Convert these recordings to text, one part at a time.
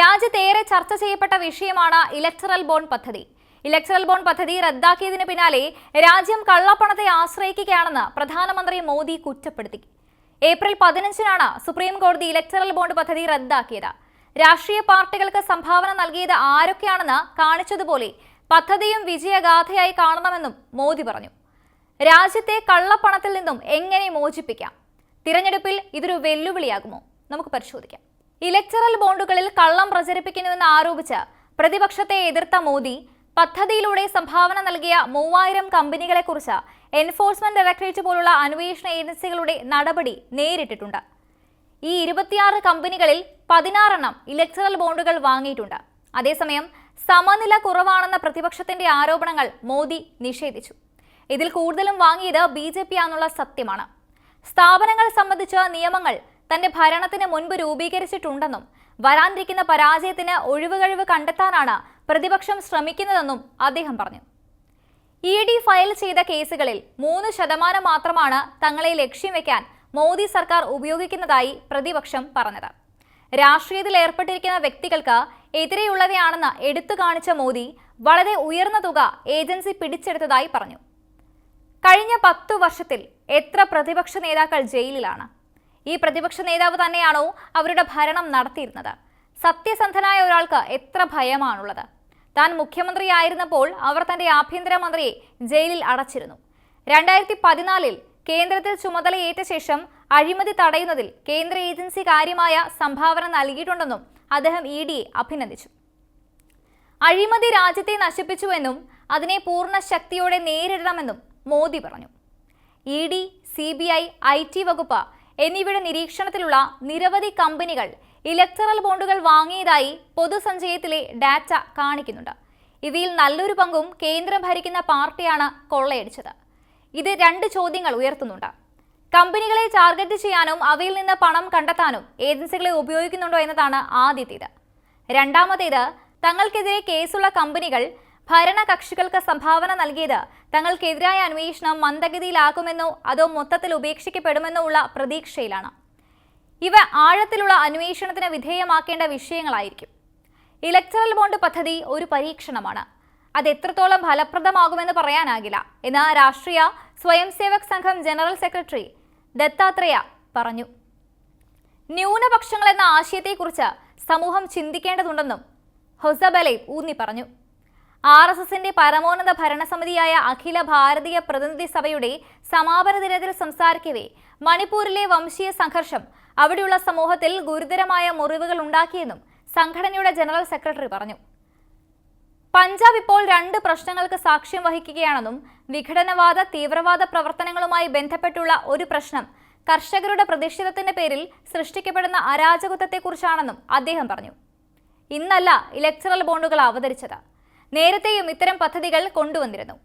രാജ്യത്തേറെ ചർച്ച ചെയ്യപ്പെട്ട വിഷയമാണ് ഇലക്ടറൽ ബോണ്ട് പദ്ധതി. ഇലക്ടറൽ ബോണ്ട് പദ്ധതി റദ്ദാക്കിയതിന് പിന്നാലെ രാജ്യം കള്ളപ്പണത്തെ ആശ്രയിക്കുകയാണെന്ന് പ്രധാനമന്ത്രി മോദി കുറ്റപ്പെടുത്തി. ഏപ്രിൽ പതിനഞ്ചിനാണ് സുപ്രീം കോടതി ഇലക്ടറൽ ബോണ്ട് പദ്ധതി റദ്ദാക്കിയത്. രാഷ്ട്രീയ പാർട്ടികൾക്ക് സംഭാവന നൽകിയത് ആരൊക്കെയാണെന്ന് കാണിച്ചതുപോലെ പദ്ധതിയും വിജയഗാഥയായി കാണണമെന്നും മോദി പറഞ്ഞു. രാജ്യത്തെ കള്ളപ്പണത്തിൽ നിന്നും എങ്ങനെ മോചിപ്പിക്കാം? തിരഞ്ഞെടുപ്പിൽ ഇതൊരു വെല്ലുവിളിയാകുമോ? നമുക്ക് പരിശോധിക്കാം. ഇലക്ടറൽ ബോണ്ടുകളിൽ കള്ളം പ്രചരിപ്പിക്കുന്നുവെന്ന് ആരോപിച്ച് പ്രതിപക്ഷത്തെ എതിർത്ത മോദി പദ്ധതിയിലൂടെ സംഭാവന നൽകിയ മൂവായിരം കമ്പനികളെക്കുറിച്ച് എൻഫോഴ്സ്മെന്റ് ഡയറക്ടറേറ്റ് പോലുള്ള അന്വേഷണ ഏജൻസികളുടെ നടപടി നേരിട്ടിട്ടുണ്ട്. ഈ ഇരുപത്തിയാറ് കമ്പനികളിൽ പതിനാറെണ്ണം ഇലക്ടറൽ ബോണ്ടുകൾ വാങ്ങിയിട്ടുണ്ട്. അതേസമയം സമനില കുറവാണെന്ന പ്രതിപക്ഷത്തിന്റെ ആരോപണങ്ങൾ മോദി നിഷേധിച്ചു. ഇതിൽ കൂടുതലും വാങ്ങിയത് ബി ജെ പി ആണെന്നുള്ള സത്യമാണ്. സ്ഥാപനങ്ങൾ സംബന്ധിച്ച നിയമങ്ങൾ തന്റെ ഭരണത്തിന് മുൻപ് രൂപീകരിച്ചിട്ടുണ്ടെന്നും വരാനിരിക്കുന്ന പരാജയത്തിന് ഒഴിവുകഴിവ് കണ്ടെത്താനാണ് പ്രതിപക്ഷം ശ്രമിക്കുന്നതെന്നും അദ്ദേഹം പറഞ്ഞു. ഇ ഡി ഫയൽ ചെയ്ത കേസുകളിൽ മൂന്ന് ശതമാനം മാത്രമാണ് തങ്ങളെ ലക്ഷ്യം വെക്കാൻ മോദി സർക്കാർ ഉപയോഗിക്കുന്നതായി പ്രതിപക്ഷം പറഞ്ഞത്. രാഷ്ട്രീയത്തിൽ ഏർപ്പെട്ടിരിക്കുന്ന വ്യക്തികൾക്ക് എതിരെയുള്ളവയാണെന്ന് എടുത്തു കാണിച്ച മോദി വളരെ ഉയർന്ന തുക ഏജൻസി പിടിച്ചെടുത്തതായി പറഞ്ഞു. കഴിഞ്ഞ പത്തു വർഷത്തിൽ എത്ര പ്രതിപക്ഷ നേതാക്കൾ ജയിലിലാണ്? ഈ പ്രതിപക്ഷ നേതാവ് തന്നെയാണോ അവരുടെ ഭരണം നടത്തിയിരുന്നത്? സത്യസന്ധനായ ഒരാൾക്ക് എത്ര ഭയമാണുള്ളത്? താൻ മുഖ്യമന്ത്രിയായിരുന്നപ്പോൾ അവർ തന്റെ ആഭ്യന്തരമന്ത്രിയെ ജയിലിൽ അടച്ചിരുന്നു. രണ്ടായിരത്തി പതിനാലിൽ കേന്ദ്രത്തിൽ ചുമതലയേറ്റ ശേഷം അഴിമതി തടയുന്നതിൽ കേന്ദ്ര ഏജൻസി കാര്യമായ സംഭാവന നൽകിയിട്ടുണ്ടെന്നും അദ്ദേഹം ഇ ഡിയെ അഭിനന്ദിച്ചു. അഴിമതി രാജ്യത്തെ നശിപ്പിച്ചുവെന്നും അതിനെ പൂർണ ശക്തിയോടെ നേരിടണമെന്നും മോദി പറഞ്ഞു. E D C B I I T വകുപ്പ് എന്നിവയുടെ നിരീക്ഷണത്തിലുള്ള നിരവധി കമ്പനികൾ ഇലക്ടറൽ ബോണ്ടുകൾ വാങ്ങിയതായി പൊതുസഞ്ചയത്തിലെ ഡാറ്റ കാണിക്കുന്നുണ്ട്. ഇതിൽ നല്ലൊരു പങ്കും കേന്ദ്രം ഭരിക്കുന്ന പാർട്ടിയാണ് കൊള്ളയടിച്ചത്. ഇത് രണ്ട് ചോദ്യങ്ങൾ ഉയർത്തുന്നുണ്ട്. കമ്പനികളെ ടാർഗറ്റ് ചെയ്യാനും അവയിൽ നിന്ന് പണം കണ്ടെത്താനും ഏജൻസികളെ ഉപയോഗിക്കുന്നുണ്ടോ എന്നതാണ് ആദ്യത്തേത്. രണ്ടാമത്തേത് തങ്ങൾക്കെതിരെ കേസുള്ള കമ്പനികൾ ഭരണകക്ഷികൾക്ക് സംഭാവന നൽകിയത് തങ്ങൾക്കെതിരായ അന്വേഷണം മന്ദഗതിയിലാകുമെന്നോ അതോ മൊത്തത്തിൽ ഉപേക്ഷിക്കപ്പെടുമെന്നോ ഉള്ള പ്രതീക്ഷയിലാണ്. ഇവ ആഴത്തിലുള്ള അന്വേഷണത്തിന് വിധേയമാക്കേണ്ട വിഷയങ്ങളായിരിക്കും. ഇലക്ടറൽ ബോണ്ട് പദ്ധതി ഒരു പരീക്ഷണമാണ്. അത് എത്രത്തോളം ഫലപ്രദമാകുമെന്ന് പറയാനാകില്ല എന്ന് രാഷ്ട്രീയ സ്വയംസേവക് സംഘം ജനറൽ സെക്രട്ടറി ദത്താത്രേയ പറഞ്ഞു. ന്യൂനപക്ഷങ്ങൾ എന്ന ആശയത്തെക്കുറിച്ച് സമൂഹം ചിന്തിക്കേണ്ടതുണ്ടെന്നും ഹൊസബലെ ഊന്നി പറഞ്ഞു. ആർ എസ് എസിന്റെ പരമോന്നത ഭരണസമിതിയായ അഖില ഭാരതീയ പ്രതിനിധി സഭയുടെ സമാപന ദിനത്തിൽ സംസാരിക്കവേ. മണിപ്പൂരിലെ വംശീയ സംഘർഷം അവിടെയുള്ള സമൂഹത്തിൽ ഗുരുതരമായ മുറിവുകൾ ഉണ്ടാക്കിയെന്നും സംഘടനയുടെ ജനറൽ സെക്രട്ടറി പറഞ്ഞു. പഞ്ചാബ് ഇപ്പോൾ രണ്ട് പ്രശ്നങ്ങൾക്ക് സാക്ഷ്യം വഹിക്കുകയാണെന്നും വിഘടനവാദ തീവ്രവാദ പ്രവർത്തനങ്ങളുമായി ബന്ധപ്പെട്ടുള്ള ഒരു പ്രശ്നം കർഷകരുടെ പ്രതിഷേധത്തിന്റെ പേരിൽ സൃഷ്ടിക്കപ്പെടുന്ന അരാജകത്വത്തെക്കുറിച്ചാണെന്നും അദ്ദേഹം പറഞ്ഞു. ഇന്നല്ല ഇലക്ടറൽ ബോണ്ടുകൾ അവതരിച്ചത്. നേരത്തെയും ഇത്തരം പദ്ധതികൾ കൊണ്ടുവന്നിരുന്നു.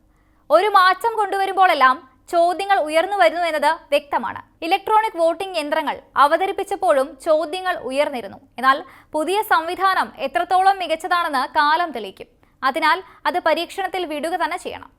ഒരു മാറ്റം കൊണ്ടുവരുമ്പോഴെല്ലാം ചോദ്യങ്ങൾ ഉയർന്നു വരുന്നു എന്നത് വ്യക്തമാണ്. ഇലക്ട്രോണിക് വോട്ടിംഗ് യന്ത്രങ്ങൾ അവതരിപ്പിച്ചപ്പോഴും ചോദ്യങ്ങൾ ഉയർന്നിരുന്നു. എന്നാൽ പുതിയ സംവിധാനം എത്രത്തോളം മികച്ചതാണെന്ന് കാലം തെളിയിക്കും. അതിനാൽ അത് പരീക്ഷണത്തിൽ വിടുക തന്നെ ചെയ്യണം.